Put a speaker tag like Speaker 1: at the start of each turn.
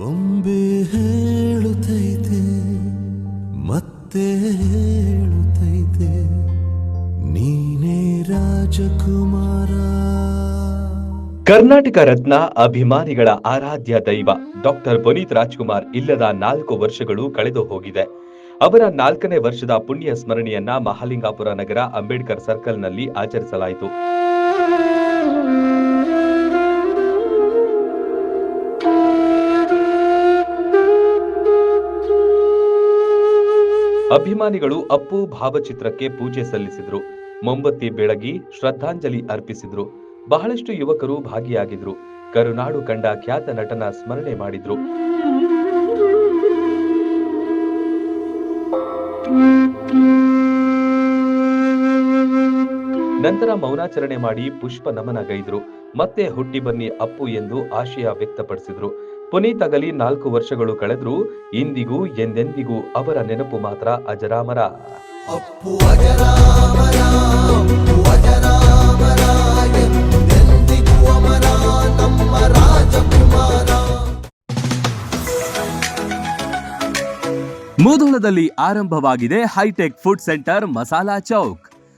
Speaker 1: ಬೊಂಬೆ ಹೇಳುತ್ತೈತೆ, ಮತ್ತೆ ಹೇಳುತ್ತೈತೆ, ನೀನೇ ರಾಜಕುಮಾರ.
Speaker 2: ಕರ್ನಾಟಕ ರತ್ನ ಅಭಿಮಾನಿಗಳ ಆರಾಧ್ಯ ದೈವ ಡಾಕ್ಟರ್ ಪುನೀತ್ ರಾಜ್ಕುಮಾರ್ ಇಲ್ಲದ ನಾಲ್ಕು ವರ್ಷಗಳು ಕಳೆದು ಹೋಗಿದೆ. ಅವರ ನಾಲ್ಕನೇ ವರ್ಷದ ಪುಣ್ಯ ಸ್ಮರಣೆಯನ್ನ ಮಹಾಲಿಂಗಾಪುರ ನಗರ ಅಂಬೇಡ್ಕರ್ ಸರ್ಕಲ್ನಲ್ಲಿ ಆಚರಿಸಲಾಯಿತು. ಅಭಿಮಾನಿಗಳು ಅಪ್ಪು ಭಾವಚಿತ್ರಕ್ಕೆ ಪೂಜೆ ಸಲ್ಲಿಸಿದ್ರು. ಮೊಂಬತ್ತಿ ಬೆಳಗಿ ಶ್ರದ್ಧಾಂಜಲಿ ಅರ್ಪಿಸಿದ್ರು. ಬಹಳಷ್ಟು ಯುವಕರು ಭಾಗಿಯಾಗಿದ್ರು. ಕರುನಾಡು ಕಂಡ ಖ್ಯಾತ ನಟನ ಸ್ಮರಣೆ ಮಾಡಿದ್ರು. ನಂತರ ಮೌನಾಚರಣೆ ಮಾಡಿ ಪುಷ್ಪ ನಮನ ಗೈದ್ರು. ಮತ್ತೆ ಹುಟ್ಟಿ ಬನ್ನಿ ಅಪ್ಪು ಎಂದು ಆಶಯ ವ್ಯಕ್ತಪಡಿಸಿದ್ರು. ಪುನೀತ್ ಅಗಲಿ ನಾಲ್ಕು ವರ್ಷಗಳು ಕಳೆದ್ರೂ ಇಂದಿಗೂ ಎಂದೆಂದಿಗೂ ಅವರ ನೆನಪು ಮಾತ್ರ ಅಜರಾಮರ.
Speaker 1: ಅಪ್ಪು ಅಜರಾಮರ ಅಪ್ಪು ಅಜರಾಮರ ಎಂದೆಂದಿಗೂ ಅಮರ ನಮ್ಮ ರಾಜಕುಮಾರ.
Speaker 2: ಮುಧೋಳದಲ್ಲಿ ಆರಂಭವಾಗಿದೆ hi-tech food centre Masala Chowk.